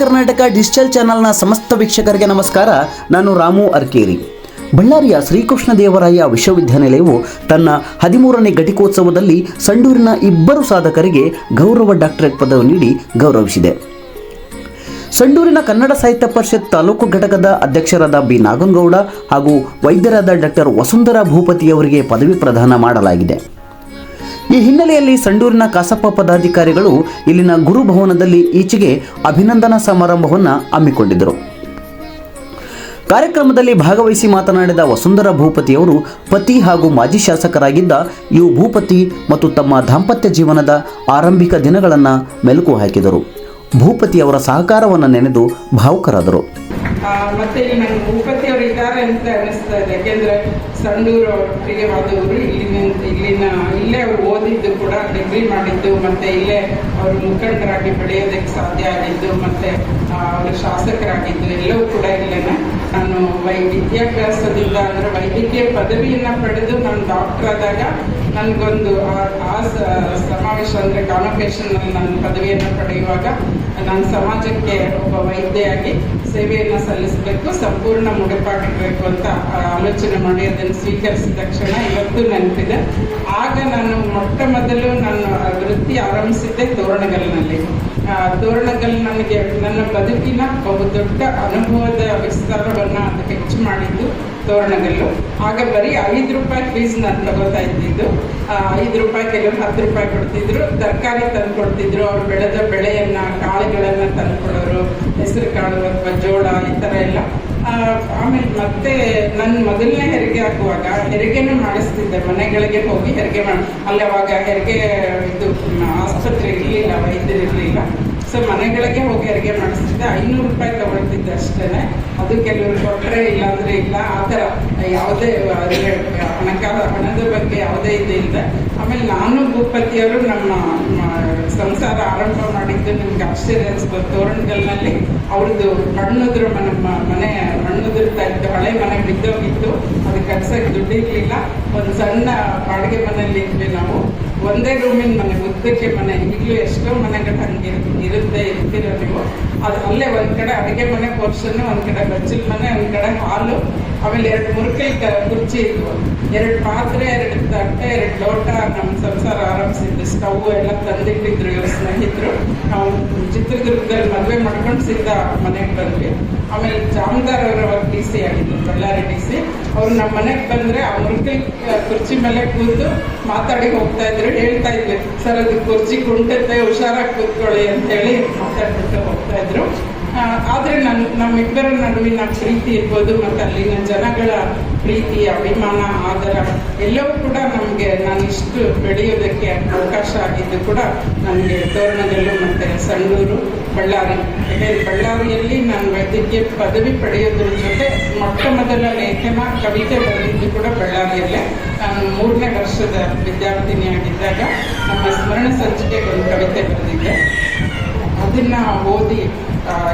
Karnataka digital ಚಾನೆಲ್ನ ಸಮಸ್ತ ವೀಕ್ಷಕರಿಗೆ ನಮಸ್ಕಾರ. ನಾನು ರಾಮು ಅರ್ಕೇರಿ. ಬಳ್ಳಾರಿಯ ಶ್ರೀಕೃಷ್ಣ ದೇವರಾಯ ವಿಶ್ವವಿದ್ಯಾನಿಲಯವು ತನ್ನ ಹದಿಮೂರನೇ ಘಟಿಕೋತ್ಸವದಲ್ಲಿ ಸಂಡೂರಿನ ಇಬ್ಬರು ಸಾಧಕರಿಗೆ ಗೌರವ ಡಾಕ್ಟರೇಟ್ ಪದವಿ ನೀಡಿ ಗೌರವಿಸಿದೆ. ಸಂಡೂರಿನ ಕನ್ನಡ ಸಾಹಿತ್ಯ ಪರಿಷತ್ ತಾಲೂಕು ಘಟಕದ ಅಧ್ಯಕ್ಷರಾದ ಬಿ. ನಾಗನಗೌಡ ಹಾಗೂ ವೈದ್ಯರಾದ ಡಾಕ್ಟರ್ ವಸುಂಧರಾ ಭೂಪತಿಯವರಿಗೆ ಪದವಿ ಪ್ರದಾನ ಮಾಡಲಾಗಿದೆ. ಈ ಹಿನ್ನೆಲೆಯಲ್ಲಿ ಸಂಡೂರಿನ ಕಸಪ ಪದಾಧಿಕಾರಿಗಳು ಇಲ್ಲಿನ ಗುರುಭವನದಲ್ಲಿ ಈಚೆಗೆ ಅಭಿನಂದನಾ ಸಮಾರಂಭವನ್ನು ಹಮ್ಮಿಕೊಂಡಿದ್ದರು. ಕಾರ್ಯಕ್ರಮದಲ್ಲಿ ಭಾಗವಹಿಸಿ ಮಾತನಾಡಿದ ವಸುಂಧರಾ ಭೂಪತಿಯವರು, ಪತಿ ಹಾಗೂ ಮಾಜಿ ಶಾಸಕರಾಗಿದ್ದ ಯು ಭೂಪತಿ ಮತ್ತು ತಮ್ಮ ದಾಂಪತ್ಯ ಜೀವನದ ಆರಂಭಿಕ ದಿನಗಳನ್ನು ಮೆಲುಕು ಹಾಕಿದರು. ಭೂಪತಿಯವರ ಸಹಕಾರವನ್ನು ನೆನೆದು ಭಾವುಕರಾದರು. ಮತ್ತೆ ಇಲ್ಲಿ ನಂಗೆ ಭೂಪತಿ ಅವರು ಇದ್ದಾರೆ ಅಂತ ಅನಿಸ್ತಾ ಇದೆ. ಯಾಕೆಂದ್ರೆ ಸಂಡೂರು ಅವ್ರ ಪ್ರಿಯವಾದವರು ಇಲ್ಲಿನ ಇಲ್ಲಿನ, ಇಲ್ಲೇ ಅವ್ರು ಓದಿದ್ದು ಕೂಡ ಡಿಗ್ರಿ ಮಾಡಿದ್ದು, ಮತ್ತೆ ಇಲ್ಲೇ ಅವರು ಮುಖಂಡರಾಗಿ ಬೆಳೆಯೋದಕ್ಕೆ ಸಾಧ್ಯ ಆಗಿದ್ದು, ಮತ್ತೆ ಅವರು ಶಾಸಕರಾಗಿದ್ದು, ಎಲ್ಲವೂ ಕೂಡ ಇಲ್ಲೇನೆ. ನಾನು ವೈ, ವಿದ್ಯಾಭ್ಯಾಸದಿಂದ ಅಂದ್ರೆ ವೈದ್ಯಕೀಯ ಪದವಿಯನ್ನ ಪಡೆದು ನಾನು ಡಾಕ್ಟರ್ ಆದಾಗ ನನಗೊಂದು ಆ- ಸಮಾವೇಶ ಅಂದ್ರೆ ಕಾನ್ವಕೇಶನ್ ನಾನು ಪದವಿಯನ್ನು ಪಡೆಯುವಾಗ ನಾನು ಸಮಾಜಕ್ಕೆ ಒಬ್ಬ ವೈದ್ಯೆಯಾಗಿ ಸೇವೆಯನ್ನು ಸಲ್ಲಿಸಬೇಕು, ಸಂಪೂರ್ಣ ಮುಡಿಪಾಗಿಡಬೇಕು ಅಂತ ಆಲೋಚನೆ ಮಾಡಿ ಅದನ್ನು ಸ್ವೀಕರಿಸಿದ ತಕ್ಷಣ ಇವತ್ತು ನೆನಪಿದೆ. ಆಗ ನಾನು ಮೊಟ್ಟ ಮೊದಲು ನನ್ನ ವೃತ್ತಿ ಆರಂಭಿಸಿದ್ದೆ ತೋರಣಗಲ್ನಲ್ಲಿ ತೋರಣಗಲ್ ನನಗೆ, ನನ್ನ ಬದುಕಿನ ಬಹುದೊಡ್ಡ ಅನುಭವದ ವಿಸ್ತಾರವನ್ನು ಅದು ಹೆಚ್ಚು ಮಾಡಿದ್ದು. ತೋರಣಗಲ್ಲು ಆಗ ಬರೀ ಐದು ರೂಪಾಯಿ ಫೀಸ್ ನಾನು ತಗೋತಾ ಇದ್ದಿದ್ದು. ಐದು ರೂಪಾಯಿ ಕೆಲವರು ಹತ್ತು ರೂಪಾಯಿ ಕೊಡ್ತಿದ್ರು. ತರಕಾರಿ ತಂದು ಕೊಡ್ತಿದ್ರು. ಅವ್ರು ಬೆಳೆದ ಬೆಳೆಯನ್ನ, ಕಾಳುಗಳನ್ನ ತಂದು ಕೊಡೋರು, ಹೆಸರು ಕಾಳು, ಅಥವಾ ಜೋಳ, ಈ ಥರ ಎಲ್ಲ. ಆಮೇಲೆ ಮತ್ತೆ ನನ್ನ ಮೊದಲನೇ ಹೆರಿಗೆ ಹಾಕುವಾಗ ಹೆರಿಗೆನೂ ಮಾಡಿಸ್ತಿದ್ದೆ. ಮನೆಗಳಿಗೆ ಹೋಗಿ ಹೆರಿಗೆ ಮಾಡಿ ಅಲ್ಲಿ ಅವಾಗ ಹೆರಿಗೆ ಇದು ಆಸ್ಪತ್ರೆ ಇರಲಿಲ್ಲ ವೈದ್ಯರು ಇರಲಿಲ್ಲ ಸೊ ಮನೆಗಳಿಗೆ ಹೋಗಿ ಅಡುಗೆ ಮಾಡಿಸ್ತಿದ್ದೆ. ಐನೂರು ರೂಪಾಯಿ ತಗೊಳ್ತಿದ್ದೆ ಅಷ್ಟೇ ಅದು ಕೆಲವರು ಕೊಟ್ಟರೆ ಇಲ್ಲ ಅಂದ್ರೆ ಇಲ್ಲ. ಆ ಥರ ಯಾವುದೇ ಹಣಕಾಸ, ಹಣದ ಬಗ್ಗೆ ಯಾವುದೇ ಇದು ಇಲ್ಲ ಆಮೇಲೆ ನಾನು ಭೂಪತಿಯವರು ನಮ್ಮ ಸಂಸಾರ ಆರಂಭ ಮಾಡಿದ್ದು ನಿಮ್ಗೆ ಆಶ್ಚರ್ಯ ಅನ್ಸ್ಬೋದು ತೋರಣಗಲ್ನಲ್ಲಿ ಅವ್ರದ್ದು ಮಣ್ಣುದ್ರ ಮನೆ ಮನೆ ಮಣ್ಣುದ್ರತಾ ಇತ್ತು. ಹಳೆ ಮನೆ ಬಿದ್ದೋಗಿತ್ತು. ಅದು ದುಡ್ಡಿರಲಿಲ್ಲ ಒಂದು ಸಣ್ಣ ಬಾಡಿಗೆ ಮನೆಯಲ್ಲಿ ಇದ್ವಿ ನಾವು. ಒಂದೇ ರೂಮಿನ ಮನೆ ಉದ್ದಕ್ಕೆ ಮನೆ, ಈಗಲೂ ಎಷ್ಟೋ ಮನೆಗಳು ಹಂಗೆ ಇರುತ್ತೆ, ಇರ್ತೀರ ನೀವು. ಅದು ಅಲ್ಲೇ ಒಂದು ಕಡೆ ಅಡುಗೆ ಮನೆ ಪೋರ್ಷನ್ ಒಂದು ಕಡೆ ಬಚ್ಚಲ್ ಮನೆ, ಒಂದು ಕಡೆ ಹಾಲು, ಆಮೇಲೆ ಎರಡು ಮುರುಕೈ ಕುರ್ಚಿ ಇದ್ವು. ಎರಡು ಪಾತ್ರೆ, ಎರಡು ತಟ್ಟೆ, ಎರಡು ಲೋಟ ನಮ್ಮ ಸಂಸಾರ ಆರಂಭಿಸಿದ್ದು ಸ್ಟವ್ ಎಲ್ಲ ತಂದಿಟ್ಟಿದ್ರು ಇವ್ರ ಸ್ನೇಹಿತರು. ನಾವು ಚಿತ್ರದುರ್ಗದಲ್ಲಿ ಮದುವೆ ಮಾಡ್ಕೊಂಡು ಸಿದ್ಧ ಮನೆಗೆ ಬಂದ್ವಿ. ಆಮೇಲೆ ಜಾಮದಾರ್ ಅವರ ಡಿ ಸಿ ಆಗಿದ್ರು ಬಳ್ಳಾರಿ ಡಿ ಸಿ. ಅವ್ರು ನಮ್ಮ ಮನೆಗೆ ಬಂದ್ರೆ ಕ- ಕುರ್ಚಿ ಮೇಲೆ ಕೂತು ಮಾತಾಡಿ ಹೋಗ್ತಾ ಇದ್ರು, ಹೇಳ್ತಾ ಇದ್ವಿ, ಸರ್, ಅದು ಕುರ್ಚಿ ಕುಂಟತ್ತೆ ಹುಷಾರಾಗಿ ಕೂತ್ಕೊಳ್ಳಿ ಅಂತ ಹೇಳಿ ಮಾತಾಡ್ಬಿಟ್ಟು ಹೋಗ್ತಾ ಇದ್ರು. ಆದ್ರೆ ನನ್ ನಮ್ಮಿಬ್ಬರ ನಡುವಿನ ಪ್ರೀತಿ ಇರ್ಬೋದು ಮತ್ತೆ ಅಲ್ಲಿನ ಜನಗಳ ಪ್ರೀತಿ, ಅಭಿಮಾನ, ಆದರ ಎಲ್ಲವೂ ಕೂಡ ನಮಗೆ ನಾನು ಇಷ್ಟು ಬೆಳೆಯೋದಕ್ಕೆ ಅವಕಾಶ ಆಗಿದ್ದು ಕೂಡ ನನಗೆ ತೋರಣದಲ್ಲೂ ಮತ್ತೆ ಸಣ್ಣೂರು ಬಳ್ಳಾರಿ. ಯಾಕೆಂದ್ರೆ ಬಳ್ಳಾರಿಯಲ್ಲಿ ನಾನು ವೈದ್ಯಕೀಯ ಪದವಿ ಪಡೆಯೋದ್ರ ಜೊತೆ ಮೊಟ್ಟ ಮೊದಲ ಲೇಖನ ಕವಿತೆ ಬರೆದಿದ್ದು ಕೂಡ ಬಳ್ಳಾರಿಯಲ್ಲೇ. ನಾನು ಮೂರನೇ ವರ್ಷದ ವಿದ್ಯಾರ್ಥಿನಿಯಾಗಿದ್ದಾಗ ನಮ್ಮ ಸ್ಮರಣ ಸಂಚಿಕೆಗೆ ಒಂದು ಕವಿತೆ ಬರೆದಿದ್ದೆ. ಅದನ್ನ ಓದಿ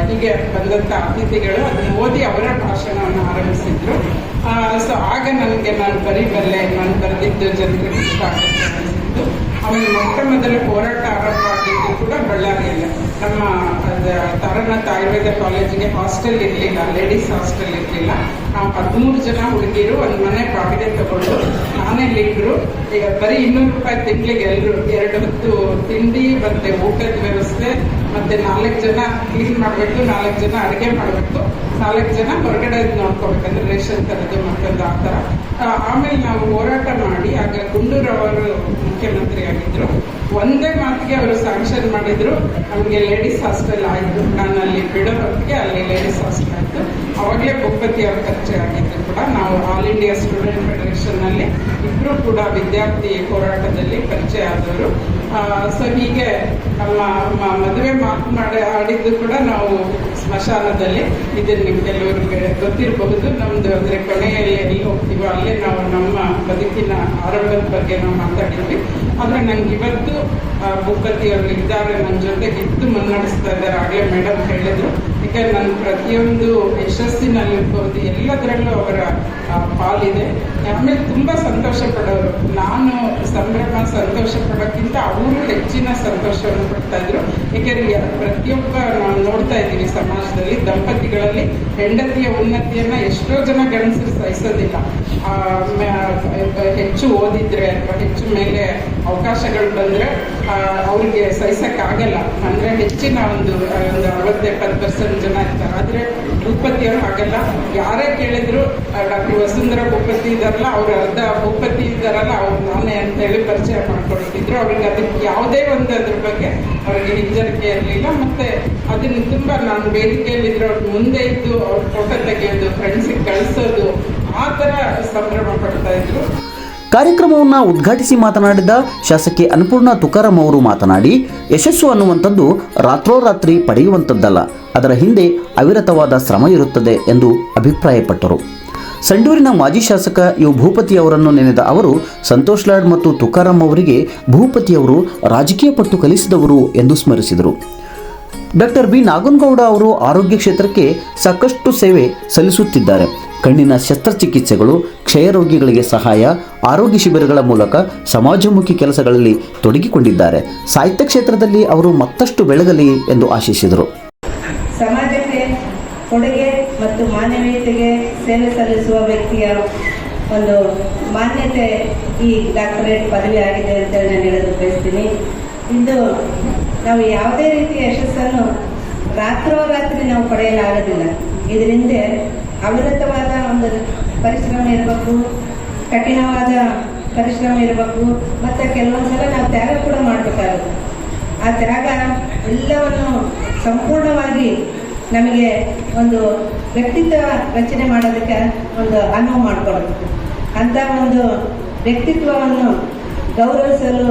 ಹೀಗೆ ಬಂದಂತ ಅತಿಥಿಗಳು ಅದನ್ನ ಓದಿ ಅವರ ಭಾಷಣವನ್ನು ಆರಂಭಿಸಿದ್ರು. ಸೊ ಆಗ ನನಗೆ ನಾನು ಬರೀಬಲ್ಲೆ ನಾನು ಬರೆದಿದ್ದು ಜನರಿಗೆ ಇಷ್ಟ ಆಗುತ್ತೆ ಅನಿಸಿದ್ದು ಆಮೇಲೆ ಮೊಟ್ಟ ಮೊದಲ ಹೋರಾಟ ಆರಂಭ ಆಗಿದ್ದು ಕೂಡ ಬಳ್ಳಾರಿಯಲ್ಲೇ. ನಮ್ಮ ತಾರನಾಥ್ ಆಯುರ್ವೇದ ಕಾಲೇಜಿಗೆ ಹಾಸ್ಟೆಲ್ ಇರಲಿಲ್ಲ, ಲೇಡೀಸ್ ಹಾಸ್ಟೆಲ್ ಇರಲಿಲ್ಲ. ನಾವು ಹದಿಮೂರು ಜನ ಹುಡುಗಿಯರು ಒಂದು ಮನೆ ಬಾಡಿಗೆ ತಗೊಂಡು ನಾನೇ ಲೀಡ್ರು ಈಗ ಬರೀ ಇನ್ನೂರು ರೂಪಾಯಿ ತಿಂಗಳಿಗೆ ಎಲ್ಲರೂ ಎರಡು ಹೊತ್ತು ತಿಂಡಿ ಮತ್ತೆ ಊಟದ ವ್ಯವಸ್ಥೆ ಮತ್ತೆ ನಾಲ್ಕು ಜನ ಕ್ಲೀನ್ ಮಾಡಬೇಕು ನಾಲ್ಕು ಜನ ಅಡುಗೆ ಮಾಡಬೇಕು ನಾಲ್ಕು ಜನ ಹೊರಗಡೆ ನೋಡ್ಕೋಬೇಕಂದ್ರೆ ರೇಷನ್ ತರದು ಮತ್ತೊಂದು ಆ ಥರ. ಆಮೇಲೆ ನಾವು ಹೋರಾಟ ಮಾಡಿ, ಆಗ ಗುಂಡೂರು ಅವರು ಮುಖ್ಯಮಂತ್ರಿ ಆಗಿದ್ರು. ಒಂದೇ ಮಾತಿಗೆ ಅವರು ಸ್ಯಾಂಕ್ಷನ್ ಮಾಡಿದ್ರು. ನಮಗೆ ಲೇಡೀಸ್ ಹಾಸ್ಟೆಲ್ ಆಯಿತು. ನಾನು ಅಲ್ಲಿ ಬಿಡೋ ಹೊತ್ತಿಗೆ ಅಲ್ಲಿ ಲೇಡೀಸ್ ಹಾಸ್ಟೆಲ್ ಆಯಿತು. ಅವಾಗಲೇ ಭೂಪತಿ ಅವ್ರ ಪರಿಚಯ ಆಗಿದ್ರು ಕೂಡ. ನಾವು ಆಲ್ ಇಂಡಿಯಾ ಸ್ಟೂಡೆಂಟ್ ಫೆಡರೇಷನ್ನಲ್ಲಿ ನಲ್ಲಿ ಇಬ್ರು ಕೂಡ ವಿದ್ಯಾರ್ಥಿ ಹೋರಾಟದಲ್ಲಿ ಪರಿಚಯ ಆದವರು. ಸೊ ಹೀಗೆ ನಮ್ಮ ಮದುವೆ ಮಾತು ಮಾಡಿ ಆಡಿದ್ದು ಕೂಡ ನಾವು ಸ್ಮಶಾನದಲ್ಲಿ. ಇದನ್ನು ಕೆಲವರಿಗೆ ಗೊತ್ತಿರಬಹುದು. ನಮ್ದು ಅಂದ್ರೆ ಕೊನೆಯಲ್ಲಿ ಎಲ್ಲಿ ಹೋಗ್ತೀವೋ ಅಲ್ಲೇ ನಾವು ನಮ್ಮ ಬದುಕಿನ ಆರಂಭದ ಬಗ್ಗೆ ನಾವು ಮಾತಾಡಿದ್ವಿ. ಆದ್ರೆ ನಂಗೆ ಇವತ್ತು ಭೂಪತಿ ಅವರು ಇದ್ದಾರೆ ನನ್ನ ಜೊತೆ ಇತ್ತು ಮುನ್ನಡೆಸ್ತಾ ಇದ್ದಾರೆ. ಆಗಲೇ ಮೇಡಮ್ ಹೇಳಿದ್ರು. ಯಾಕಂದ್ರೆ ನನ್ನ ಪ್ರತಿಯೊಂದು ಯಶಸ್ಸಿನಲ್ಲಿರ್ಬೋದು ಎಲ್ಲದರಲ್ಲೂ ಅವರ ಆ, ಆಮೇಲೆ ತುಂಬ ಸಂತೋಷ ಪಡೋರು ನಾನು ಸಂಭ್ರಮ ಸಂತೋಷ ಪಡೋಕ್ಕಿಂತ ಅವರು ಹೆಚ್ಚಿನ ಸಂತೋಷವನ್ನು ಪಡ್ತಾ ಇದ್ರು. ಏಕೆಂದರೆ ಯ- ಪ್ರತಿಯೊಬ್ಬ ನಾವು ನೋಡ್ತಾ ಇದ್ದೀವಿ ಸಮಾಜದಲ್ಲಿ ದಂಪತಿಗಳಲ್ಲಿ ಹೆಂಡತಿಯ ಉನ್ನತಿಯನ್ನ ಎಷ್ಟೋ ಜನ ಗಣಸರು ಸಹಿಸೋದಿಲ್ಲ. ಆ, ಹೆಚ್ಚು ಓದಿದ್ರೆ ಅಥವಾ ಹೆಚ್ಚು ಮೇಲೆ ಅವಕಾಶಗಳು ಬಂದರೆ ಅವ್ರಿಗೆ ಸಹಿಸೋಕ್ಕಾಗಲ್ಲ. ಅಂದ್ರೆ ಹೆಚ್ಚಿನ ಒಂದು ಆ, ಒಂದು ಅರವತ್ತೆಪ್ಪತ್ತು ಪರ್ಸೆಂಟ್ ಜನ ಇರ್ತಾರೆ. ಆದರೆ ಭೂಪತಿಯವರು ಹಾಗಲ್ಲ ಯಾರೇ ಕೇಳಿದ್ರು ಡಾಕ್ಟರ್ ವಸುಂಧರ ಭೂಪತಿ ಇದಾರಲ್ಲ, ಅವ್ರ ಅರ್ಧ ಭೂಪತಿ ಇದಾರಲ್ಲ, ಅವ್ರು ನಾನೇ ಅಂತ ಹೇಳಿ ಪರಿಚಯ ಮಾಡ್ಕೊಳ್ತಿದ್ರು. ಅವ್ರಿಗೆ ಅದಕ್ಕೆ ಯಾವುದೇ ಒಂದು ಅದ್ರ ಬಗ್ಗೆ ಅವ್ರಿಗೆ ಹಿಂಜರಿಕೆ ಇರಲಿಲ್ಲ. ಮತ್ತೆ ಅದನ್ನು ತುಂಬ ನಾನು ವೇದಿಕೆಯಲ್ಲಿದ್ರು ಅವ್ರ ಮುಂದೆ ಇದ್ದು ಅವ್ರ ಫೋಟೋ ತೆಗೆಯೋದು ಫ್ರೆಂಡ್ಸಿಗೆ ಕಳಿಸೋದು, ಆ ಥರ ಸಂಭ್ರಮ ಪಡ್ತಾ ಇದ್ರು. ಕಾರ್ಯಕ್ರಮವನ್ನು ಉದ್ಘಾಟಿಸಿ ಮಾತನಾಡಿದ ಶಾಸಕಿ ಅನ್ನಪೂರ್ಣ ತುಕಾರಾಂ ಅವರು ಮಾತನಾಡಿ, ಯಶಸ್ಸು ಅನ್ನುವಂಥದ್ದು ರಾತ್ರೋರಾತ್ರಿ ಪಡೆಯುವಂಥದ್ದಲ್ಲ. ಅದರ ಹಿಂದೆ ಅವಿರತವಾದ ಶ್ರಮ ಇರುತ್ತದೆ ಎಂದು ಅಭಿಪ್ರಾಯಪಟ್ಟರು. ಸಂಡೂರಿನ ಮಾಜಿ ಶಾಸಕ ಯು. ಭೂಪತಿ ಅವರನ್ನು ನೆನೆದ ಅವರು, ಸಂತೋಷ್ ಲಾಡ್ ಮತ್ತು ತುಕಾರಾಂ ಅವರಿಗೆ ಭೂಪತಿಯವರು ರಾಜಕೀಯ ಪಟ್ಟು ಕಲಿಸಿದವರು ಎಂದು ಸ್ಮರಿಸಿದರು. Doctor B. ನಾಗನಗೌಡ ಅವರು ಆರೋಗ್ಯ ಕ್ಷೇತ್ರಕ್ಕೆ ಸಾಕಷ್ಟು ಸೇವೆ ಸಲ್ಲಿಸುತ್ತಿದ್ದಾರೆ. ಕಣ್ಣಿನ ಶಸ್ತ್ರಚಿಕಿತ್ಸೆಗಳು, ಕ್ಷಯ ರೋಗಿಗಳಿಗೆ ಸಹಾಯ, ಆರೋಗ್ಯ ಶಿಬಿರಗಳ ಮೂಲಕ ಸಮಾಜಮುಖಿ ಕೆಲಸಗಳಲ್ಲಿ ತೊಡಗಿಕೊಂಡಿದ್ದಾರೆ. ಸಾಹಿತ್ಯ ಕ್ಷೇತ್ರದಲ್ಲಿ ಅವರು ಮತ್ತಷ್ಟು ಬೆಳಗಲಿ ಎಂದು ಆಶಿಸಿದರು. ಸಮಾಜಕ್ಕೆ ಕೊಡುಗೆ ಮತ್ತು ಮಾನವೀಯತೆಗೆ ಸೇವೆ ಸಲ್ಲಿಸುವ ವ್ಯಕ್ತಿಯ ಒಂದು ಮಾನ್ಯತೆ ಈ ಡಾಕ್ಟರೇಟ್ ಪದವಿ ಆಗಿದೆ ಅಂತ ನಾನು ಹೇಳಲು ಬಯಸ್ತೀನಿ. ಇಂದು ನಾವು ಯಾವುದೇ ರೀತಿಯ ಯಶಸ್ಸನ್ನು ರಾತ್ರೋರಾತ್ರಿ ನಾವು ಪಡೆಯಲಾಗೋದಿಲ್ಲ. ಇದರಿಂದ ಅವಿರತವಾದ ಒಂದು ಪರಿಶ್ರಮ ಇರಬೇಕು, ಕಠಿಣವಾದ ಪರಿಶ್ರಮ ಇರಬೇಕು, ಮತ್ತು ಕೆಲವೊಂದು ಸಲ ನಾವು ತ್ಯಾಗ ಕೂಡ ಮಾಡಬೇಕಾಗುತ್ತೆ. ಆ ತ್ಯಾಗ ಎಲ್ಲವನ್ನು ಸಂಪೂರ್ಣವಾಗಿ ನಮಗೆ ಒಂದು ವ್ಯಕ್ತಿತ್ವ ರಚನೆ ಮಾಡೋದಕ್ಕೆ ಒಂದು ಅನುವು ಮಾಡಿಕೊಡುತ್ತೆ. ಅಂಥ ಒಂದು ವ್ಯಕ್ತಿತ್ವವನ್ನು ಗೌರವಿಸಲು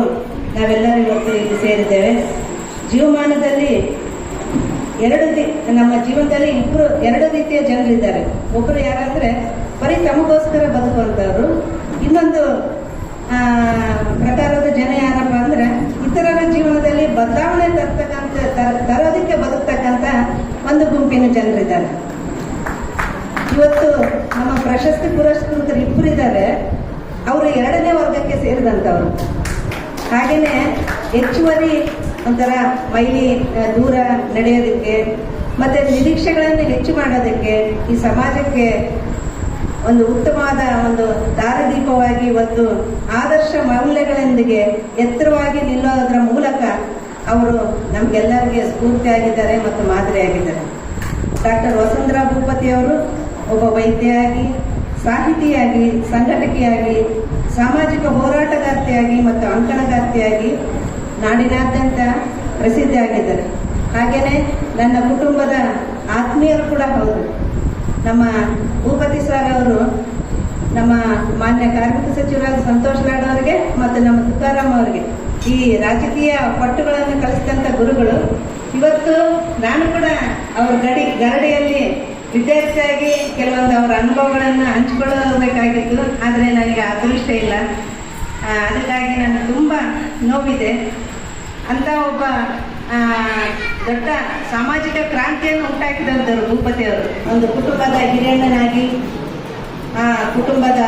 ನಾವೆಲ್ಲರೂ ಇವತ್ತು ಇಲ್ಲಿ ಸೇರಿದ್ದೇವೆ. ಜೀವಮಾನದಲ್ಲಿ ಎರಡು ನಮ್ಮ ಜೀವನದಲ್ಲಿ ಇಬ್ಬರು ಎರಡು ರೀತಿಯ ಜನರಿದ್ದಾರೆ. ಒಬ್ಬರು ಯಾರಂದ್ರೆ ಬರೀ ತಮಗೋಸ್ಕರ ಬದುಕುವಂಥವ್ರು ಇನ್ನೊಂದು ಪ್ರಕಾರದ ಜನ ಯಾರಪ್ಪ ಅಂದ್ರೆ ಇತರರ ಜೀವನದಲ್ಲಿ ಬದಲಾವಣೆ ತರ್ತಕ್ಕಂಥ ತರ- ತರೋದಕ್ಕೆ ಬದುಕ್ತಕ್ಕಂಥ ಒಂದು ಗುಂಪಿನ ಜನರಿದ್ದಾರೆ. ಇವತ್ತು ನಮ್ಮ ಪ್ರಶಸ್ತಿ ಪುರಸ್ಕೃತರು ಇಬ್ಬರು ಇದ್ದಾರೆ. ಅವರು ಎರಡನೇ ವರ್ಗಕ್ಕೆ ಸೇರಿದಂಥವ್ರು ಹಾಗೆಯೇ ಹೆಚ್ಚುವರಿ ಒಂಥರ ಮೈಲಿ ದೂರ ನಡೆಯೋದಕ್ಕೆ, ಮತ್ತೆ ನಿರೀಕ್ಷೆಗಳನ್ನು ಹೆಚ್ಚು ಮಾಡೋದಕ್ಕೆ ಈ ಸಮಾಜಕ್ಕೆ ಒಂದು ಉತ್ತಮವಾದ ಒಂದು ದಾರದೀಪವಾಗಿ, ಒಂದು ಆದರ್ಶ ಮೌಲ್ಯಗಳೊಂದಿಗೆ ಎತ್ತರವಾಗಿ ನಿಲ್ಲೋದ್ರ ಮೂಲಕ ಅವರು ನಮಗೆಲ್ಲರಿಗೆ ಸ್ಫೂರ್ತಿಯಾಗಿದ್ದಾರೆ ಮತ್ತು ಮಾದರಿಯಾಗಿದ್ದಾರೆ ಡಾಕ್ಟರ್ ವಸುಂಧರಾ ಭೂಪತಿ ಅವರು ಒಬ್ಬ ವೈದ್ಯೆಯಾಗಿ, ಸಾಹಿತಿಯಾಗಿ, ಸಂಘಟಕಿಯಾಗಿ, ಸಾಮಾಜಿಕ ಹೋರಾಟಗಾರ್ತಿಯಾಗಿ ಮತ್ತು ಅಂಕಣಗಾರ್ತಿಯಾಗಿ ನಾಡಿನಾದ್ಯಂತ ಪ್ರಸಿದ್ಧಿಯಾಗಿದ್ದಾರೆ ಹಾಗೆಯೇ ನನ್ನ ಕುಟುಂಬದ ಆತ್ಮೀಯರು ಕೂಡ ಹೌದು. ನಮ್ಮ ಭೂಪತಿ ಸರ್ ಅವರು, ನಮ್ಮ ಮಾನ್ಯ ಕಾರ್ಮಿಕ ಸಚಿವರಾದ ಸಂತೋಷ್ ಲಾಡ್ ಅವರಿಗೆ ಮತ್ತು ನಮ್ಮ ತುಕಾರಾಮ್ ಅವರಿಗೆ ಈ ರಾಜಕೀಯ ಪಟ್ಟುಗಳನ್ನು ಕಲಿಸಿದಂಥ ಗುರುಗಳು, ಇವತ್ತು ನಾನು ಕೂಡ ಅವ್ರ ಗಡಿ, ಗರಡಿಯಲ್ಲಿ ವಿದ್ಯಾರ್ಥಿಯಾಗಿ ಕೆಲವೊಂದು ಅವರ ಅನುಭವಗಳನ್ನು ಹಂಚಿಕೊಳ್ಳಬೇಕಾಗಿತ್ತು, ಆದರೆ ನನಗೆ ಅದೃಷ್ಟ ಇಲ್ಲ. ಅದಕ್ಕಾಗಿ ನಾನು ತುಂಬ ನೋವಿದೆ. ಅಂತ ಒಬ್ಬ ದೊಡ್ಡ ಸಾಮಾಜಿಕ ಕ್ರಾಂತಿಯನ್ನು ಉಂಟಾಕಿದಂಥವ್ರು ಭೂಪತಿಯವರು. ಒಂದು ಕುಟುಂಬದ ಹಿರಿಯಣ್ಣನಾಗಿ, ಆ ಕುಟುಂಬದ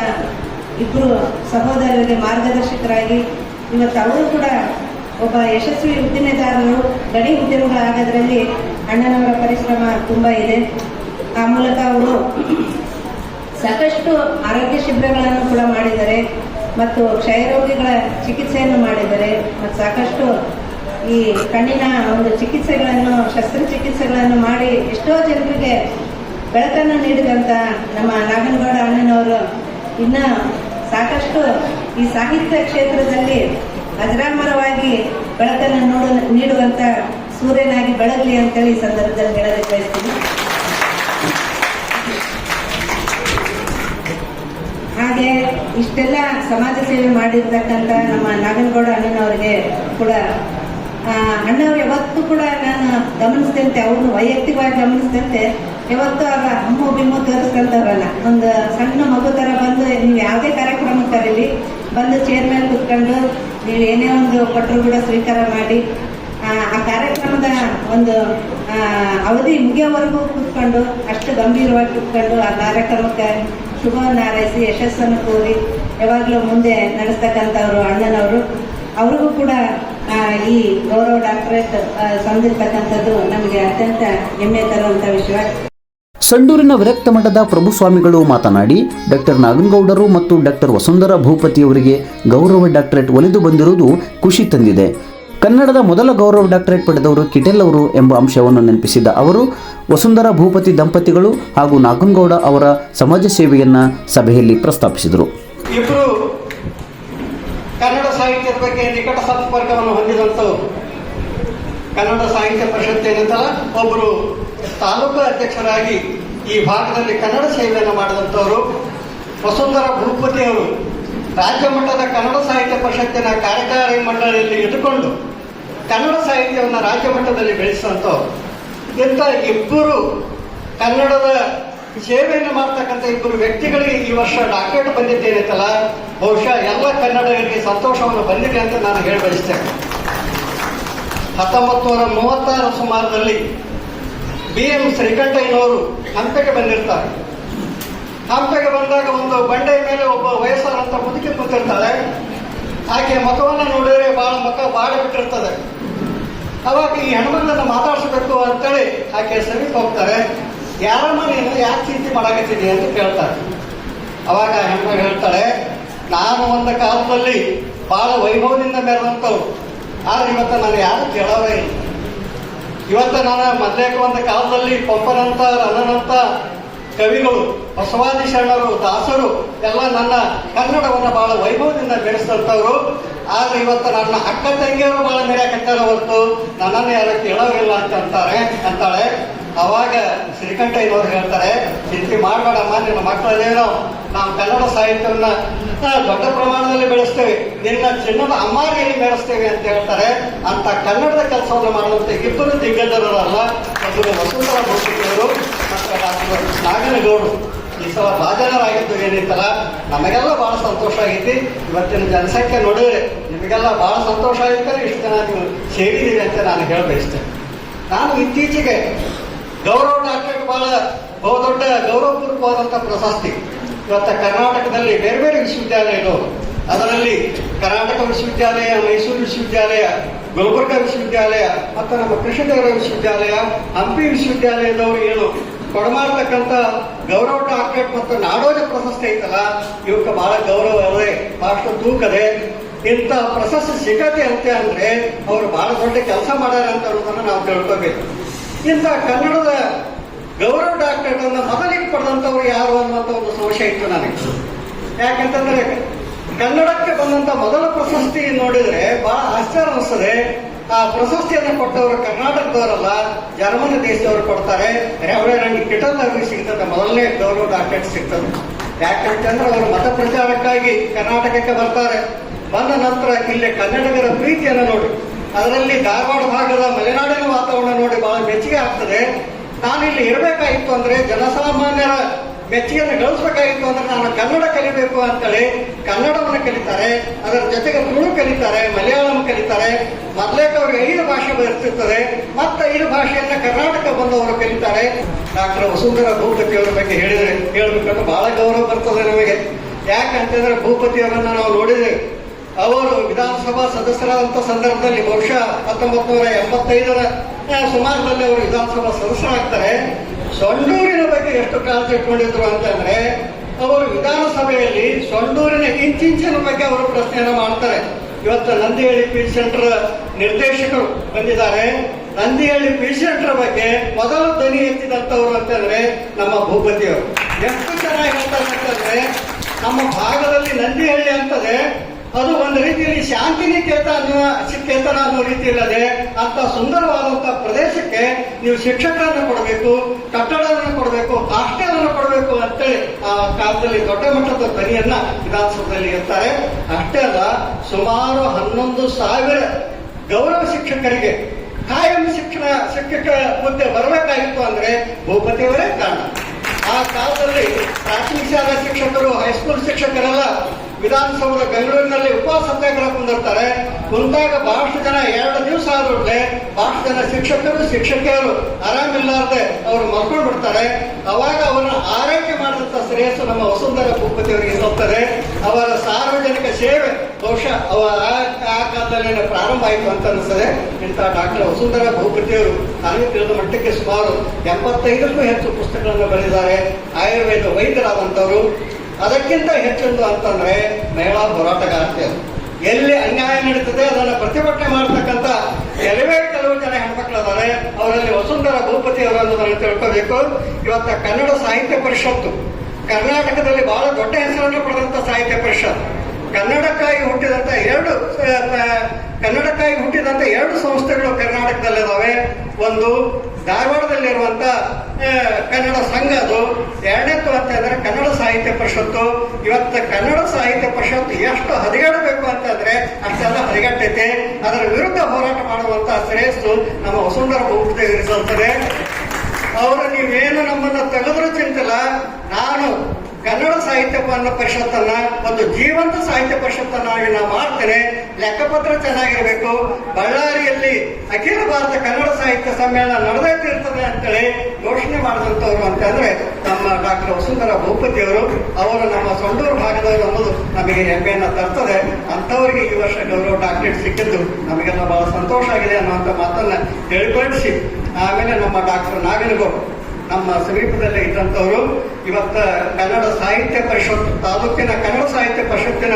ಇಬ್ಬರು ಸಹೋದರರಿಗೆ ಮಾರ್ಗದರ್ಶಕರಾಗಿ, ಇವತ್ತು ಅವರು ಕೂಡ ಒಬ್ಬ ಯಶಸ್ವಿ ಉದ್ದಿಮೆದಾರರು. ಗಡಿ ಉದ್ಯಮಗಳಾಗೋದ್ರಲ್ಲಿ ಅಣ್ಣನವರ ಪರಿಶ್ರಮ ತುಂಬ ಇದೆ. ಆ ಮೂಲಕ ಅವರು ಸಾಕಷ್ಟು ಆರೋಗ್ಯ ಶಿಬಿರಗಳನ್ನು ಕೂಡ ಮಾಡಿದ್ದಾರೆ ಮತ್ತು ಕ್ಷಯರೋಗಿಗಳ ಚಿಕಿತ್ಸೆಯನ್ನು ಮಾಡಿದ್ದಾರೆ ಮತ್ತು ಸಾಕಷ್ಟು ಈ ಕಣ್ಣಿನ ಒಂದು ಚಿಕಿತ್ಸೆಗಳನ್ನು, ಶಸ್ತ್ರಚಿಕಿತ್ಸೆಗಳನ್ನು ಮಾಡಿ ಎಷ್ಟೋ ಜನರಿಗೆ ಬೆಳಕನ್ನು ನೀಡಿದಂಥ ನಮ್ಮ ನಾಗನಗೌಡ ಅಣ್ಣನವರು. ಇನ್ನ ಸಾಕಷ್ಟು ಈ ಸಾಹಿತ್ಯ ಕ್ಷೇತ್ರದಲ್ಲಿ ಅಜರಾಮರವಾಗಿ ಬೆಳಕನ್ನು ನೋಡ ನೀಡುವಂಥ ಸೂರ್ಯನಾಗಿ ಬೆಳಗಲಿ ಅಂತೇಳಿ ಈ ಸಂದರ್ಭದಲ್ಲಿ ಹೇಳೋದಕ್ಕೆ ಬಯಸ್ತೀನಿ. ಹಾಗೆ ಇಷ್ಟೆಲ್ಲ ಸಮಾಜ ಸೇವೆ ಮಾಡಿರ್ತಕ್ಕಂಥ ನಮ್ಮ ನಾಗನಗೌಡ ಅಣ್ಣನವರಿಗೆ ಕೂಡ ಅಣ್ಣವ್ರು ಯಾವತ್ತೂ ಕೂಡ ನಾನು ಗಮನಿಸ್ತಂತೆ ಅವ್ರನ್ನ ವೈಯಕ್ತಿಕವಾಗಿ ಗಮನಿಸ್ತಂತೆ ಯಾವತ್ತೂ ಆಗ ಅಮ್ಮ ಬಿಮ್ಮು ತೋರಿಸ್ಕೊಂತವ್ರಲ್ಲ. ಒಂದು ಸಣ್ಣ ಮಗು ಥರ ಬಂದು ನೀವು ಯಾವುದೇ ಕಾರ್ಯಕ್ರಮ ಕರೀಲಿ ಬಂದು ಚೇರ್ ಮೇಲೆ ಕುತ್ಕೊಂಡು ನೀವು ಏನೇ ಒಂದು ಕೊಟ್ಟರು ಕೂಡ ಸ್ವೀಕಾರ ಮಾಡಿ ಆ, ಕಾರ್ಯಕ್ರಮದ ಒಂದು ಅವಧಿ ಮುಗಿಯೋವರೆಗೂ ಕೂತ್ಕೊಂಡು ಅಷ್ಟು ಗಂಭೀರವಾಗಿ ಕೂತ್ಕೊಂಡು ಆ ಕಾರ್ಯಕ್ರಮಕ್ಕೆ ಶುಭವನ್ನು ಹಾರೈಸಿ ಯಶಸ್ಸನ್ನು ಕೋರಿ ಯಾವಾಗಲೂ ಮುಂದೆ ನಡೆಸ್ತಕ್ಕಂಥವ್ರು ಅಣ್ಣನವರು. ಅವ್ರಿಗೂ ಕೂಡ ಈ ಗೌರವ ಡಾಕ್ಟರೇಟ್ ಸಂದಿರ್ತಕ್ಕಂಥದ್ದು ನಮಗೆ ಅತ್ಯಂತ ಹೆಮ್ಮೆ ತರುವಂಥ ವಿಷಯ. ಸಂಡೂರಿನ ವಿರಕ್ತ ಮಠದ ಪ್ರಭುಸ್ವಾಮಿಗಳು ಮಾತನಾಡಿ ಡಾಕ್ಟರ್ ನಾಗನಗೌಡರು ಮತ್ತು ಡಾಕ್ಟರ್ ವಸುಂಧರಾ ಭೂಪತಿಯವರಿಗೆ ಗೌರವ ಡಾಕ್ಟರೇಟ್ ಒಲಿದು ಬಂದಿರುವುದು ಖುಷಿ ತಂದಿದೆ. ಕನ್ನಡದ ಮೊದಲ ಗೌರವ ಡಾಕ್ಟರೇಟ್ ಪಡೆದವರು ಕಿಟೆಲ್ ಅವರು ಎಂಬ ಅಂಶವನ್ನು ನೆನಪಿಸಿದ ಅವರು ವಸುಂಧರಾ ಭೂಪತಿ ದಂಪತಿಗಳು ಹಾಗೂ ನಾಗನಗೌಡ ಅವರ ಸಮಾಜ ಸೇವೆಯನ್ನ ಸಭೆಯಲ್ಲಿ ಪ್ರಸ್ತಾಪಿಸಿದರು. ಸಾಹಿತ್ಯದ ಬಗ್ಗೆ ನಿಕಟ ಸಂಪರ್ಕವನ್ನು ಹೊಂದಿದಂಥವ್ರು ಕನ್ನಡ ಸಾಹಿತ್ಯ ಪರಿಷತ್ ಏನಂತಲ್ಲ ಒಬ್ಬರು ತಾಲೂಕು ಅಧ್ಯಕ್ಷರಾಗಿ ಈ ಭಾಗದಲ್ಲಿ ಕನ್ನಡ ಸೇವೆಯನ್ನು ಮಾಡಿದಂಥವರು ವಸುಂಧರ ಭೂಪತಿಯವರು. ರಾಜ್ಯ ಮಟ್ಟದ ಕನ್ನಡ ಸಾಹಿತ್ಯ ಪರಿಷತ್ತಿನ ಕಾರ್ಯಕಾರಿ ಮಂಡಳಿಯಲ್ಲಿ ಇಟ್ಟುಕೊಂಡು ಕನ್ನಡ ಸಾಹಿತ್ಯವನ್ನು ರಾಜ್ಯ ಮಟ್ಟದಲ್ಲಿ ಬೆಳೆಸಿದಂಥವ್ರು ಇಂಥ ಇಬ್ಬರು ಕನ್ನಡದ ಸೇವೆಯನ್ನು ಮಾಡ್ತಕ್ಕಂಥ ಇಬ್ಬರು ವ್ಯಕ್ತಿಗಳಿಗೆ ಈ ವರ್ಷ ಡಾಕ್ಟರೇಟ್ ಬಂದಿದ್ದೇನಂತಲ್ಲ ಬಹುಶಃ ಎಲ್ಲ ಕನ್ನಡಿಗರಿಗೆ ಸಂತೋಷವನ್ನು ಬಂದಿದೆ ಅಂತ ನಾನು ಹೇಳಿ ಬಯಸ್ತೇನೆ ಹತ್ತೊಂಬತ್ತು ನೂರ ಮೂವತ್ತಾರು ಸುಮಾರದಲ್ಲಿ ಬಿ ಎಂ ಶ್ರೀಕಂಠಯ್ಯನವರು ಹಂಪೆಗೆ ಬಂದಿರ್ತಾರೆ. ಹಂಪೆಗೆ ಬಂದಾಗ ಒಂದು ಬಂಡೆಯ ಮೇಲೆ ಒಬ್ಬ ವಯಸ್ಸಾದಂತ ಮುದುಕಿ ಕೂತಿರ್ತಾಳೆ. ಆಕೆ ಮುಖವನ್ನು ನೋಡಿದರೆ ಬಹಳ ಮುಖ ಬಾಡಿ ಬಿಟ್ಟಿರ್ತದೆ. ಅವಾಗ ಈ ಹೆಣ್ಮಗಳನ್ನ ಮಾತಾಡಿಸಬೇಕು ಅಂತೇಳಿ ಆಕೆ ಸಮೀಪ ಹೋಗ್ತಾರೆ. ಯಾರಮ್ಮ ನೀನು ಯಾಕೆ ಚಿಂತೆ ಮಾಡಾಕತ್ತಿದ್ದೀನಿ ಅಂತ ಕೇಳ್ತಾರೆ. ಅವಾಗ ಹೆಣ್ಮಗಳು ಹೇಳ್ತಾಳೆ, ನಾನು ಒಂದು ಕಾಲದಲ್ಲಿ ಬಹಳ ವೈಭವದಿಂದ ಬೆರೆದಂತವ್ರು ಆದ್ರೆ ಇವತ್ತು ನಾನು ಯಾರು ಕೇಳೋರೇ ಇಲ್ಲ. ಇವತ್ತು ನಾನು ಮೊದಲೇಕ ಒಂದು ಕಾಲದಲ್ಲಿ ಪಂಪನಂತ ರನ್ನನಂತ ಕವಿಗಳು, ಬಸವಾದಿ ಶರಣರು, ದಾಸರು ಎಲ್ಲ ನನ್ನ ಕನ್ನಡವನ್ನು ಬಹಳ ವೈಭವದಿಂದ ಬೆಳೆಸಿದಂಥವ್ರು ಆದ್ರೆ ಇವತ್ತು ನನ್ನ ಅಕ್ಕ ತಂಗಿಯವರು ಬಹಳ ಮೆರೆಯಕತ್ತಾರ ಹೊರತು ನನ್ನನ್ನು ಯಾರು ಕೇಳೋರಿಲ್ಲ ಅಂತ ಅಂತಾರೆ, ಅಂತಾಳೆ. ಅವಾಗ ಶ್ರೀಕಂಠಯ್ಯನವ್ರು ಹೇಳ್ತಾರೆ, ಚಿಂತೆ ಮಾಡಬೇಡಮ್ಮ, ನಿನ್ನ ಮಕ್ಕಳೇನೋ ನಾವು ಕನ್ನಡ ಸಾಹಿತ್ಯವನ್ನ ದೊಡ್ಡ ಪ್ರಮಾಣದಲ್ಲಿ ಬೆಳೆಸ್ತೇವೆ. ನಿನ್ನ ಚಿನ್ನದ ಅಮ್ಮಾರಿಯಲ್ಲಿ ಬೆಳೆಸ್ತೇವೆ ಅಂತ ಹೇಳ್ತಾರೆ. ಅಂತ ಕನ್ನಡದ ಕೆಲಸವನ್ನು ಮಾಡುವಂತೆ ಇಬ್ಬರು ದಿಗ್ಗಜರಲ್ಲ ಒಬ್ಬರು ವಸುಂಧರಾ ಭೂಷಿಯವರು ಮತ್ತು ಡಾಕ್ಟರ್ ನಾಗನಗೌಡರು. ಈ ಸಲ ರಾಜನರಾಗಿದ್ದು ಏನಿತ್ತಲ್ಲ, ನಮಗೆಲ್ಲ ಬಹಳ ಸಂತೋಷ ಆಗೈತಿ. ಇವತ್ತಿನ ಜನಸಂಖ್ಯೆ ನೋಡಿದ್ರೆ ನಿಮಗೆಲ್ಲ ಬಹಳ ಸಂತೋಷ ಆಗಿದ್ದರೆ ಇಷ್ಟು ಜನ ನೀವು ಸೇರಿದ್ದೀರಿ ಅಂತ ನಾನು ಹೇಳ ಬಯಸ್ತೇನೆ ನಾನು ಇತ್ತೀಚೆಗೆ ಗೌರವ ಡಾಕ್ಟರೇಟ್ ಬಹಳ ಬಹುದೊಡ್ಡ ಗೌರವಪೂರ್ವಕವಾದಂಥ ಪ್ರಶಸ್ತಿ. ಇವತ್ತ ಕರ್ನಾಟಕದಲ್ಲಿ ಬೇರೆ ಬೇರೆ ವಿಶ್ವವಿದ್ಯಾಲಯಗಳು ಅದರಲ್ಲಿ ಕರ್ನಾಟಕ ವಿಶ್ವವಿದ್ಯಾಲಯ, ಮೈಸೂರು ವಿಶ್ವವಿದ್ಯಾಲಯ, ಗುಲ್ಬರ್ಗ ವಿಶ್ವವಿದ್ಯಾಲಯ, ಮತ್ತು ನಮ್ಮ ಕೃಷ್ಣದೇವರ ವಿಶ್ವವಿದ್ಯಾಲಯ, ಹಂಪಿ ವಿಶ್ವವಿದ್ಯಾಲಯದವರು ಏನು ಕೊಡಮಾಡ್ತಕ್ಕಂಥ ಗೌರವ ಡಾಕ್ಟರೇಟ್ ಮತ್ತು ನಾಡೋಜ ಪ್ರಶಸ್ತಿ ಐತಲ್ಲ ಇವಕ್ಕೆ ಬಹಳ ಗೌರವ ಅದೇ ಬಹಳಷ್ಟು ತೂಕದೆ. ಇಂಥ ಪ್ರಶಸ್ತಿ ಸಿಗತ್ತೆ ಅಂತ ಅಂದ್ರೆ ಅವರು ಬಹಳ ದೊಡ್ಡ ಕೆಲಸ ಮಾಡ್ಯಾರ ಅಂತ ಅನ್ನೋದನ್ನ ನಾವು ತಿಳ್ಕೋಬೇಕು. ಇಂಥ ಕನ್ನಡದ ಗೌರವ ಡಾಕ್ಟರೇಟ್ ಅನ್ನ ಮೊದಲಿಗೆ ಪಡೆದಂಥವ್ರು ಯಾರು ಅನ್ನುವಂಥ ಒಂದು ಸಂಶಯ ಇತ್ತು ನನಗೆ. ಯಾಕಂತಂದ್ರೆ ಕನ್ನಡಕ್ಕೆ ಬಂದಂತ ಮೊದಲ ಪ್ರಶಸ್ತಿ ನೋಡಿದ್ರೆ ಬಹಳ ಆಶ್ಚರ್ಯ ಅನಿಸ್ತದೆ ಆ ಪ್ರಶಸ್ತಿಯನ್ನು ಕೊಟ್ಟವರು ಕರ್ನಾಟಕದವರಲ್ಲ, ಜರ್ಮನಿ ದೇಶದವರು ಕೊಡ್ತಾರೆ. ರೆವರೆಂಡ್ ಕಿಟಲ್ ಅವರಿಗೆ ಸಿಗ್ತದೆ, ಮೊದಲನೇ ಗೌರವ ಡಾಕ್ಟರ್ ಸಿಗ್ತದೆ. ಯಾಕಂತಂದ್ರೆ ಅವರು ಮತ ಪ್ರಚಾರಕ್ಕಾಗಿ ಕರ್ನಾಟಕಕ್ಕೆ ಬರ್ತಾರೆ. ಬಂದ ನಂತರ ಇಲ್ಲಿ ಕನ್ನಡಿಗರ ಪ್ರೀತಿಯನ್ನು ನೋಡಿ. ಅದರಲ್ಲಿ ಧಾರವಾಡ ಭಾಗದ ಮಲೆನಾಡಿನ ವಾತಾವರಣ ನೋಡಿ ಬಹಳ ಮೆಚ್ಚುಗೆ ಆಗ್ತದೆ. ನಾನಿಲ್ಲಿ ಇರಬೇಕಾಗಿತ್ತು ಅಂದ್ರೆ ಜನಸಾಮಾನ್ಯರ ಮೆಚ್ಚುಗೆಯನ್ನು ಗಳಿಸಬೇಕಾಗಿತ್ತು ಅಂದ್ರೆ ನಾನು ಕನ್ನಡ ಕಲಿಬೇಕು ಅಂತೇಳಿ ಕನ್ನಡವನ್ನು ಕಲಿತಾರೆ, ಅದರ ಜೊತೆಗೆ ತುಳು ಕಲಿತಾರೆ, ಮಲಯಾಳಂ ಕಲಿತಾರೆ ಮೊದಲೇಕ ಅವ್ರಿಗೆ ಐದು ಭಾಷೆ ಬರ್ತಿರ್ತದೆ ಮತ್ತೆ ಐದು ಭಾಷೆಯನ್ನ ಕರ್ನಾಟಕ ಬಂದವರು ಕಲಿತಾರೆ. ಡಾಕ್ಟರ್ ವಸುಂಧರ ಭೂಪತಿ ಅವರ ಬಗ್ಗೆ ಹೇಳಿದ್ರೆ ಹೇಳ್ಬೇಕಂದ್ರೆ ಬಹಳ ಗೌರವ ಬರ್ತದೆ ನಮಗೆ. ಯಾಕಂತಂದ್ರೆ ಭೂಪತಿ ಅವರನ್ನ ನಾವು ನೋಡಿದ್ದೇವೆ. ಅವರು ವಿಧಾನಸಭಾ ಸದಸ್ಯರಾದಂಥ ಸಂದರ್ಭದಲ್ಲಿ ಬಹುಶಃ ಹತ್ತೊಂಬತ್ತು ನೂರ ಎಂಬತ್ತೈದರ ಸುಮಾರದಲ್ಲಿ ಅವರು ವಿಧಾನಸಭಾ ಸದಸ್ಯರಾಗ್ತಾರೆ. ಸೊಂಡೂರಿನ ಬಗ್ಗೆ ಎಷ್ಟು ಕಾಳಜಿ ಇಟ್ಕೊಂಡಿದ್ರು ಅಂತಂದ್ರೆ, ಅವರು ವಿಧಾನಸಭೆಯಲ್ಲಿ ಸೊಂಡೂರಿನ ಇಂಚಿಂಚಿನ ಬಗ್ಗೆ ಅವರು ಪ್ರಶ್ನೆಯನ್ನು ಮಾಡ್ತಾರೆ. ಇವತ್ತು ನಂದಿಹಳ್ಳಿ ಪಿ ಸೆಂಟರ್ ನಿರ್ದೇಶಕರು ಬಂದಿದ್ದಾರೆ. ನಂದಿಹಳ್ಳಿ ಪಿ ಸೆಂಟರ್ ಬಗ್ಗೆ ಮೊದಲು ಧ್ವನಿ ಎತ್ತಿದಂಥವ್ರು ಅಂತಂದ್ರೆ ನಮ್ಮ ಭೂಪತಿಯವರು. ಎಷ್ಟು ಚೆನ್ನಾಗಿ ಹೇಳ್ತಾರೆ ಅಂತಂದ್ರೆ, ನಮ್ಮ ಭಾಗದಲ್ಲಿ ನಂದಿಹಳ್ಳಿ ಅಂತದೆ ಅದು ಒಂದು ರೀತಿಯಲ್ಲಿ ಶಾಂತಿನಿಕೇತ ಅನ್ನುವ ಕೇತನ ಅನ್ನೋ ರೀತಿಯಲ್ಲದೆ ಅಂತ ಸುಂದರವಾದಂತಹ ಪ್ರದೇಶಕ್ಕೆ ನೀವು ಶಿಕ್ಷಕರನ್ನು ಕೊಡಬೇಕು, ಕಟ್ಟಡವನ್ನು ಕೊಡಬೇಕು ಹಾಸ್ಟೆಲ್ ಅನ್ನು ಕೊಡಬೇಕು ಅಂತೇಳಿ ಆ ಕಾಲದಲ್ಲಿ ದೊಡ್ಡ ಮಟ್ಟದ ಧ್ವನಿಯನ್ನ ವಿಧಾನಸೌಧದಲ್ಲಿ ಇರ್ತಾರೆ ಅಷ್ಟೇ ಅಲ್ಲ, ಸುಮಾರು ಹನ್ನೊಂದು ಸಾವಿರ ಗೌರವ ಶಿಕ್ಷಕರಿಗೆ ಕಾಯಂ ಶಿಕ್ಷಣ ಶಿಕ್ಷಕ ಮುಂದೆ ಬರಬೇಕಾಗಿತ್ತು ಅಂದ್ರೆ ಭೂಪತಿಯವರೇ ಕಾರಣ. ಆ ಕಾಲದಲ್ಲಿ ಪ್ರಾಥಮಿಕ ಶಾಲಾ ಶಿಕ್ಷಕರು, ಹೈಸ್ಕೂಲ್ ಶಿಕ್ಷಕರೆಲ್ಲ ವಿಧಾನಸೌಧ ಬೆಂಗಳೂರಿನಲ್ಲಿ ಉಪವಾಸ ಸತ್ಯಾಗ್ರಹ ಕುಂದಿರ್ತಾರೆ. ಕುಂತಾಗ ಬಹಳಷ್ಟು ಜನ ಎರಡು ದಿವಸ ಆದ್ರೆ ಬಹಳಷ್ಟು ಜನ ಶಿಕ್ಷಕರು, ಶಿಕ್ಷಕಿಯರು ಆರಾಮಿಲ್ಲಾರ್ದೆ ಅವರು ಮಲ್ಕೊಂಡು ಬಿಡ್ತಾರೆ ಅವಾಗ ಅವರನ್ನು ಆರೈಕೆ ಮಾಡಿದಂತ ಶ್ರೇಯಸ್ಸು ನಮ್ಮ ವಸುಂಧರ ಭೂಪತಿ ಅವರಿಗೆ ಹೋಗ್ತಾರೆ ಅವರ ಸಾರ್ವಜನಿಕ ಸೇವೆ ಬಹುಶಃ ಅವರ ಆ- ಕಾಲದಲ್ಲಿ ಪ್ರಾರಂಭ ಆಯಿತು ಅಂತ ಅನಿಸ್ತದೆ. ಇಂಥ ಡಾಕ್ಟರ್ ವಸುಂಧರ ಭೂಪತಿಯವರು ನನಗೆ ತಿಳಿದ ಮಟ್ಟಕ್ಕೆ ಸುಮಾರು ಎಂಬತ್ತೈದಕ್ಕೂ ಹೆಚ್ಚು ಪುಸ್ತಕಗಳನ್ನು ಬರೆದಿದ್ದಾರೆ. ಆಯುರ್ವೇದ ವೈದ್ಯರಾದಂಥವರು. ಅದಕ್ಕಿಂತ ಹೆಚ್ಚೊಂದು ಅಂತಂದ್ರೆ ಮಹಿಳಾ ಹೋರಾಟಗಾರ್ತಿಯರು ಎಲ್ಲಿ ಅನ್ಯಾಯ ನಡೀತದೆ, ಅದನ್ನು ಪ್ರತಿಭಟನೆ ಮಾಡ್ತಕ್ಕಂಥ ಕೆಲವೇ ಕೆಲವು ಜನ ಹೆಣ್ಮಕ್ಳು ಅದಾರೆ ಅವರಲ್ಲಿ ವಸುಂಧರ ಭೂಪತಿ ಅವರನ್ನು ತಿಳ್ಕೋಬೇಕು. ಇವತ್ತ ಕನ್ನಡ ಸಾಹಿತ್ಯ ಪರಿಷತ್ತು, ಕರ್ನಾಟಕದಲ್ಲಿ ಬಹಳ ದೊಡ್ಡ ಹೆಸರನ್ನು ಪಡೆದಂತ ಸಾಹಿತ್ಯ ಪರಿಷತ್. ಕನ್ನಡಕ್ಕಾಗಿ ಹುಟ್ಟಿದಂತ ಎರಡು ಕನ್ನಡಕ್ಕಾಗಿ ಹುಟ್ಟಿದಂತ ಎರಡು ಸಂಸ್ಥೆಗಳು ಕರ್ನಾಟಕದಲ್ಲಿದ್ದಾವೆ ಒಂದು ಧಾರವಾಡದಲ್ಲಿರುವಂತ ಕನ್ನಡ ಸಂಘ ಅದು. ಎರಡನೇದು ಅಂತ ಹೇಳಿದ್ರೆ ಕನ್ನಡ ಸಾಹಿತ್ಯ ಪರಿಷತ್ತು. ಇವತ್ತು ಕನ್ನಡ ಸಾಹಿತ್ಯ ಪರಿಷತ್ತು ಎಷ್ಟು ಹದಿಗಾಡಬೇಕು ಅಂತಂದ್ರೆ ಅಷ್ಟೆಲ್ಲ ಹದಿಗಟ್ಟೈತೆ. ಅದರ ವಿರುದ್ಧ ಹೋರಾಟ ಮಾಡುವಂತ ಶ್ರೇಯಸ್ಸು ನಮ್ಮ ವಸುಂಧರ ಭೂಪತಿ ಇರಿಸುತ್ತದೆ ಅವರು, ನೀವೇನು ನಮ್ಮನ್ನ ತೆಗೆದ್ರು ಚಿಂತಿಲ್ಲ. ನಾನು ಕನ್ನಡ ಸಾಹಿತ್ಯ ಪರಿಷತ್ತನ್ನ, ಒಂದು ಜೀವಂತ ಸಾಹಿತ್ಯ ಪರಿಷತ್ತನ್ನಾಗಿ ನಾವು ಮಾಡ್ತೇನೆ. ಲೆಕ್ಕಪತ್ರ ಚೆನ್ನಾಗಿರಬೇಕು. ಬಳ್ಳಾರಿಯಲ್ಲಿ ಅಖಿಲ ಭಾರತ ಕನ್ನಡ ಸಾಹಿತ್ಯ ಸಮ್ಮೇಳನ ನಡೆದೈತಿರ್ತದೆ ಅಂತೇಳಿ ಘೋಷಣೆ ಮಾಡಿದಂಥವ್ರು ಅಂತಂದ್ರೆ ನಮ್ಮ ಡಾಕ್ಟರ್ ವಸುಂಧರ ಭೂಪತಿ ಅವರು ಅವರು ನಮ್ಮ ಸೊಂಡೂರು ಭಾಗದವರು ಅನ್ನೋದು ನಮಗೆ ಹೆಮ್ಮೆಯನ್ನ ತರ್ತದೆ. ಅಂತವರಿಗೆ ಈ ವರ್ಷ ಗೌರವ ಡಾಕ್ಟರೇಟ್ ಸಿಕ್ಕಿದ್ದು ನಮಗೆಲ್ಲ ಬಹಳ ಸಂತೋಷ ಆಗಿದೆ ಅನ್ನುವಂಥ ಮಾತನ್ನ ಹೇಳಿಕೊಳಿಸಿ ಆಮೇಲೆ ನಮ್ಮ ಡಾಕ್ಟರ್ ನಾಗನಗೌಡ ನಮ್ಮ ಸಮೀಪದಲ್ಲೇ ಇದ್ದಂಥವರು. ಇವತ್ತ ಕನ್ನಡ ಸಾಹಿತ್ಯ ಪರಿಷತ್ ತಾಲೂಕಿನ ಕನ್ನಡ ಸಾಹಿತ್ಯ ಪರಿಷತ್ತಿನ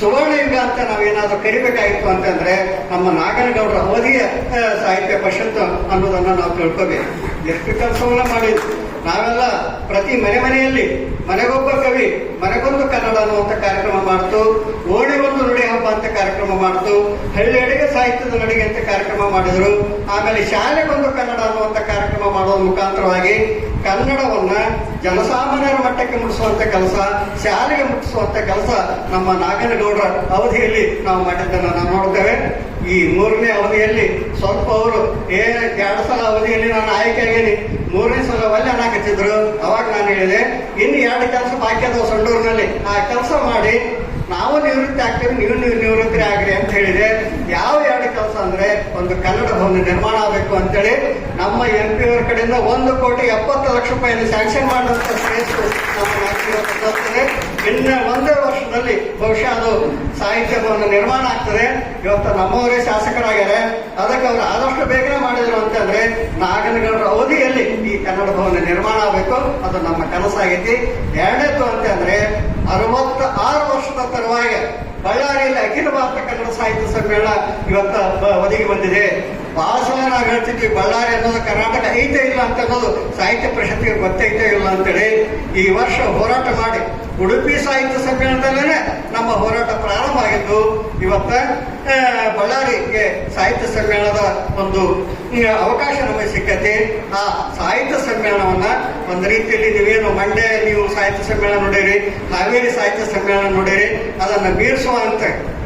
ಸುವರ್ಣ ಯುಗ ಅಂತ ನಾವೇನಾದ್ರೂ ಕರಿಬೇಕಾಗಿತ್ತು ಅಂತಂದ್ರೆ ನಮ್ಮ ನಾಗನಗೌಡರ ಅವಧಿಯ ಸಾಹಿತ್ಯ ಪರಿಷತ್ತು ಅನ್ನೋದನ್ನ ನಾವು ತಿಳ್ಕೋಬೇಕು. ಎಷ್ಟು ಕೆಲಸವನ್ನ ಮಾಡಿದ್ವಿ ನಾವೆಲ್ಲ ಪ್ರತಿ ಮನೆ ಮನೆಯಲ್ಲಿ, ಮನೆಗೊಬ್ಬ ಕವಿ, ಮನೆಗೊಂದು ಕನ್ನಡ ಅನ್ನುವಂಥ ಕಾರ್ಯಕ್ರಮ ಮಾಡ್ತು ಓಣಿಗೊಂದು ನುಡಿ ಹಬ್ಬ ಅಂತ ಕಾರ್ಯಕ್ರಮ ಮಾಡ್ತು ಹಳ್ಳಿ ಅಡಿಗೆ ಸಾಹಿತ್ಯದ ನಡಿಗೆ ಅಂತ ಕಾರ್ಯಕ್ರಮ ಮಾಡಿದ್ರು, ಆಮೇಲೆ ಶಾಲೆಗೊಂದು ಕನ್ನಡ ಅನ್ನುವಂಥ ಕಾರ್ಯಕ್ರಮ ಮಾಡುವ ಮುಖಾಂತರವಾಗಿ ಕನ್ನಡವನ್ನ ಜನಸಾಮಾನ್ಯರ ಮಟ್ಟಕ್ಕೆ ಮುಟ್ಟಿಸುವಂತ ಕೆಲಸ, ಶಾಲೆಗೆ ಮುಟ್ಟಿಸುವಂತ ಕೆಲಸ ನಮ್ಮ ನಾಗನಗೌಡರ ಅವಧಿಯಲ್ಲಿ ನಾವು ಮಾಡಿದ್ದನ್ನು ನಾವು ನೋಡ್ತೇವೆ. ಈ ಮೂರನೇ ಅವಧಿಯಲ್ಲಿ ಸ್ವಲ್ಪ ಅವರು ಏ, ಎರಡು ಸಲ ಅವಧಿಯಲ್ಲಿ ನಾನು ಆಯ್ಕೆ ಆಗೇನಿ. ಮೂರನೇ ಸಲ ಒಳ್ಳೆ ಅನ್ನಕತ್ತಿದ್ರು ಅವಾಗ ನಾನು ಹೇಳಿದೆ, ಇನ್ನು ಎರಡು ಕೆಲಸ ಬಾಕಿ ಸಂಡೂರಿನಲ್ಲಿ. ಆ ಕೆಲಸ ಮಾಡಿ, ನಾವು ನಿವೃತ್ತಿ ಆಗ್ತೀವಿ, ನೀವು ನೀವು ನಿವೃತ್ತಿ ಆಗ್ರಿ ಅಂತ ಹೇಳಿದೆ. ಯಾವ ಎರಡು ಕೆಲಸ ಅಂದ್ರೆ, ಒಂದು ಕನ್ನಡ ಭವನ ನಿರ್ಮಾಣ ಆಗಬೇಕು ಅಂತೇಳಿ ನಮ್ಮ ಎಂ ಪಿ ಅವರ ಕಡೆಯಿಂದ ಒಂದು ಕೋಟಿ ಎಪ್ಪತ್ತು ಲಕ್ಷ ರೂಪಾಯಿಯಲ್ಲಿ ಸ್ಯಾಂಕ್ಷನ್ ಮಾಡುವಂತ ಶ್ರೇಷ್ಠ ನಮ್ಮ. ಇನ್ನು ಒಂದೇ ವರ್ಷದಲ್ಲಿ ಬಹುಶಃ ಅದು ಸಾಹಿತ್ಯ ಭವನ ನಿರ್ಮಾಣ ಆಗ್ತದೆ. ಇವತ್ತು ನಮ್ಮವರೇ ಶಾಸಕರಾಗ್ಯಾರೆ. ಅದಕ್ಕೆ ಅವರು ಆದಷ್ಟು ಬೇಗನೆ ಮಾಡಿದ್ರು ಅಂತಂದ್ರೆ ನಾಗನಗೌಡರ ಅವಧಿಯಲ್ಲಿ ಈ ಕನ್ನಡ ಭವನ ನಿರ್ಮಾಣ ಆಗಬೇಕು. ಅದು ನಮ್ಮ ಕನಸಾಗೈತಿ. ಎರಡನೇದು ಅಂತಂದ್ರೆ ಅರವತ್ತ ಆರು ವರ್ಷದ ತರುವಾಯ ಬಳ್ಳಾರಿಯಲ್ಲಿ ಅಖಿಲ ಭಾರತ ಕನ್ನಡ ಸಾಹಿತ್ಯ ಸಮ್ಮೇಳನ ಇವತ್ತ ಒದಗಿ ಬಂದಿದೆ. ಸಲ ನಾವು ಹೇಳ್ತಿದ್ವಿ, ಬಳ್ಳಾರಿ ಅನ್ನೋದು ಕರ್ನಾಟಕ ಐತೆ ಇಲ್ಲ ಅಂತ ಅನ್ನೋದು ಸಾಹಿತ್ಯ ಪರಿಷತ್ತಿಗೆ ಗೊತ್ತೈತೆ ಇಲ್ಲ ಅಂತೇಳಿ. ಈ ವರ್ಷ ಹೋರಾಟ ಮಾಡಿ ಉಡುಪಿ ಸಾಹಿತ್ಯ ಸಮ್ಮೇಳನದಲ್ಲೇ ನಮ್ಮ ಹೋರಾಟ ಪ್ರಾರಂಭ ಆಗಿದ್ದು, ಇವತ್ತ ಬಳ್ಳಾರಿಗೆ ಸಾಹಿತ್ಯ ಸಮ್ಮೇಳನದ ಒಂದು ಅವಕಾಶ ನಮಗೆ ಸಿಕ್ಕತೆ. ಆ ಸಾಹಿತ್ಯ ಸಮ್ಮೇಳನವನ್ನ ಒಂದು ರೀತಿಯಲ್ಲಿ ನೀವೇನು ಮಂಡ್ಯ ನೀವು ಸಾಹಿತ್ಯ ಸಮ್ಮೇಳನ ನೋಡಿರಿ, ಹಾವೇರಿ ಸಾಹಿತ್ಯ ಸಮ್ಮೇಳನ ನೋಡಿರಿ, ಅದನ್ನ ಮೀರಿಸುವಂತ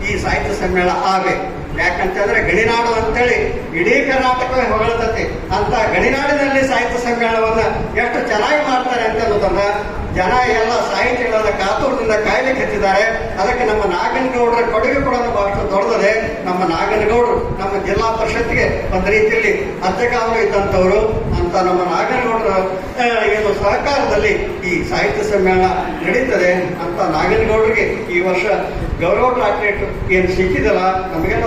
ಈ ಸಾಹಿತ್ಯ ಸಮ್ಮೇಳನ ಆಗಬೇಕು ಯಾಕಂತಂದ್ರೆ ಗಣಿನಾಡು ಅಂತೇಳಿ ಇಡೀ ಕರ್ನಾಟಕವೇ ಹೊಗಳತತಿ. ಅಂತ ಗಡಿನಾಡಿನಲ್ಲಿ ಸಾಹಿತ್ಯ ಸಮ್ಮೇಳನವನ್ನ ಎಷ್ಟು ಚೆನ್ನಾಗಿ ಮಾಡ್ತಾರೆ ಅಂತ ಅನ್ನೋದನ್ನ ಜನ ಎಲ್ಲ ಸಾಹಿತ್ಯಗಳನ್ನ ಕಾತುರದಿಂದ ಕಾಯ್ಲಿಕ್ಕೆ ಹತ್ತಿದ್ದಾರೆ. ಅದಕ್ಕೆ ನಮ್ಮ ನಾಗನಗೌಡರ ಕೊಡುಗೆ ಕೂಡ ಬಹಳಷ್ಟು ದೊಡ್ಡದಿದೆ ನಮ್ಮ ನಾಗನಗೌಡರು ನಮ್ಮ ಜಿಲ್ಲಾ ಪರಿಷತ್ಗೆ ಒಂದು ರೀತಿಯಲ್ಲಿ ಅಧ್ಯಕ್ಷ ಇದ್ದಂಥವ್ರು ಅಂತ ನಮ್ಮ ನಾಗನಗೌಡರ ಏನು ಸಹಕಾರದಲ್ಲಿ ಈ ಸಾಹಿತ್ಯ ಸಮ್ಮೇಳನ ನಡೀತದೆ ಅಂತ ನಾಗನಗೌಡರಿಗೆ ಈ ವರ್ಷ ಗೌರವ ಡಾಕ್ಟರೇಟ್ ಏನು ಸಿಕ್ಕಿದಲ್ಲ, ನಮಗೆಲ್ಲ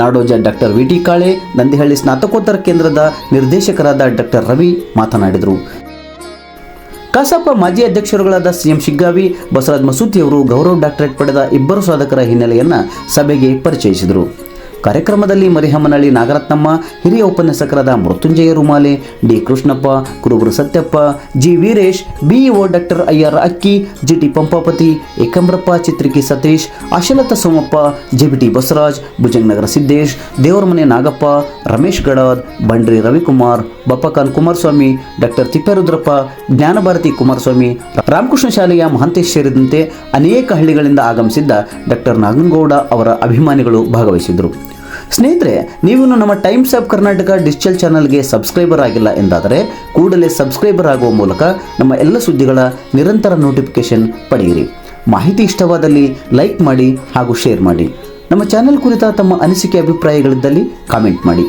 Nadoja doctor V T Kale, Nandihalli ಸ್ನಾತಕೋತ್ತರ ಕೇಂದ್ರದ ನಿರ್ದೇಶಕರಾದ ಡಾಕ್ಟರ್ ರವಿ ಮಾತನಾಡಿದರು. ಕಸಾಪ ಮಾಜಿ ಅಧ್ಯಕ್ಷರುಗಳಾದ ಸಿಎಂ ಶಿಗ್ಗಾವಿ, ಬಸವರಾಜ್ ಮಸೂತಿಯವರು ಗೌರವ ಡಾಕ್ಟರೇಟ್ ಪಡೆದ ಇಬ್ಬರು ಸಾಧಕರ ಹಿನ್ನೆಲೆಯನ್ನು ಸಭೆಗೆ ಪರಿಚಯಿಸಿದರು. ಕಾರ್ಯಕ್ರಮದಲ್ಲಿ ಮರಿಹಮ್ಮನಹಳ್ಳಿ ನಾಗರತ್ನಮ್ಮ, ಹಿರಿಯ ಉಪನ್ಯಾಸಕರಾದ ಮೃತ್ಯುಂಜಯ ರುಮಾಲೆ, ಡಿ ಕೃಷ್ಣಪ್ಪ, ಕುರುಬರು Satyappa, G Veeresh, BEO doctor IR Akki, GT Pampapati Ekambrappa Chitriki Satish, Ashalata Somappa, JBT Basavaraj, Bhujanganagara Siddesh, Devaramane Nagappa, Ramesh Gadad, Bandri Ravikumar, Bappakan Kumaraswamy, doctor Thipperudrappa, Jnanabharati Kumaraswamy, Ramakrishna ಶಾಲೆಯ ಮಹಂತೇಶ್ ಸೇರಿದಂತೆ ಅನೇಕ ಹಳ್ಳಿಗಳಿಂದ ಆಗಮಿಸಿದ್ದ doctor Naganagouda ಅವರ ಅಭಿಮಾನಿಗಳು ಭಾಗವಹಿಸಿದರು ಸ್ನೇಹಿತರೆ, ನೀವು ನಮ್ಮ ಟೈಮ್ಸ್ ಆಫ್ ಕರ್ನಾಟಕ ಡಿಜಿಟಲ್ ಚಾನಲ್ಗೆ ಸಬ್ಸ್ಕ್ರೈಬರ್ ಆಗಿಲ್ಲ ಎಂದಾದರೆ ಕೂಡಲೇ ಸಬ್ಸ್ಕ್ರೈಬರ್ ಆಗುವ ಮೂಲಕ ನಮ್ಮ ಎಲ್ಲ ಸುದ್ದಿಗಳ ನಿರಂತರ ನೋಟಿಫಿಕೇಶನ್ ಪಡೆಯಿರಿ. ಮಾಹಿತಿ ಇಷ್ಟವಾದಲ್ಲಿ ಲೈಕ್ ಮಾಡಿ ಹಾಗೂ ಶೇರ್ ಮಾಡಿ. ನಮ್ಮ ಚಾನೆಲ್ ಕುರಿತ ತಮ್ಮ ಅನಿಸಿಕೆ, ಅಭಿಪ್ರಾಯಗಳಿದ್ದಲ್ಲಿ ಕಾಮೆಂಟ್ ಮಾಡಿ.